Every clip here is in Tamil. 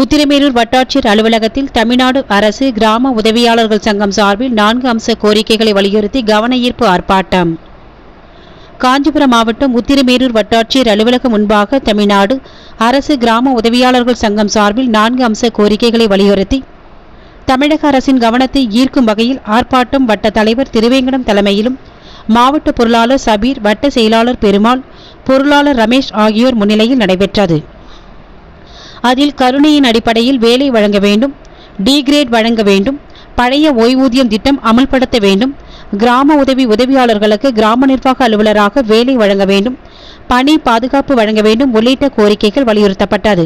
உத்திரமேரூர் வட்டாட்சியர் அலுவலகத்தில் தமிழ்நாடு அரசு கிராம உதவியாளர்கள் சங்கம் சார்பில் நான்கு அம்ச கோரிக்கைகளை வலியுறுத்தி கவன ஈர்ப்பு ஆர்ப்பாட்டம். காஞ்சிபுரம் மாவட்டம் உத்திரமேரூர் வட்டாட்சியர் அலுவலகம் முன்பாக தமிழ்நாடு அரசு கிராம உதவியாளர்கள் சங்கம் சார்பில் நான்கு அம்ச கோரிக்கைகளை வலியுறுத்தி தமிழக அரசின் கவனத்தை ஈர்க்கும் வகையில் ஆர்ப்பாட்டம் வட்ட தலைவர் திருவேங்கடம் தலைமையிலும் மாவட்ட பொருளாளர் சபீர் வட்ட செயலாளர் பெருமாள் பொருளாளர் ரமேஷ் ஆகியோர் முன்னிலையில் நடைபெற்றது. அதில் கருணையின் அடிப்படையில் வேலை வழங்க வேண்டும் டி கிரேட் வழங்க வேண்டும் பழைய ஓய்வூதியம் திட்டம் அமல்படுத்த வேண்டும் கிராம உதவி உதவியாளர்களுக்கு கிராம நிர்வாக அலுவலராக வேலை வழங்க வேண்டும் பணி பாதுகாப்பு வழங்க வேண்டும் உள்ளிட்ட கோரிக்கைகள் வலியுறுத்தப்பட்டது.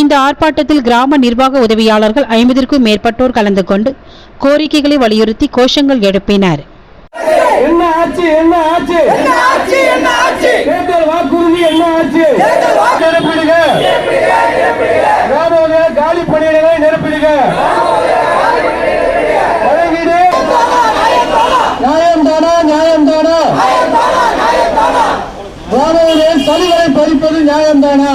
இந்த ஆர்ப்பாட்டத்தில் கிராம நிர்வாக உதவியாளர்கள் ஐம்பதிற்கும் மேற்பட்டோர் கலந்து கொண்டு கோரிக்கைகளை வலியுறுத்தி கோஷங்கள் எழுப்பினர். என்ன ஆச்சு? என்ன ஆச்சு? என்ன ஆட்சி என்ன ஆட்சி தேர்தல் வாக்குறுதி என்ன ஆச்சு? வழங்கிடு நியாயம் தானா நியாயம் தானா கிராமங்களின் சலுகளை பறிப்பது நியாயம் தானா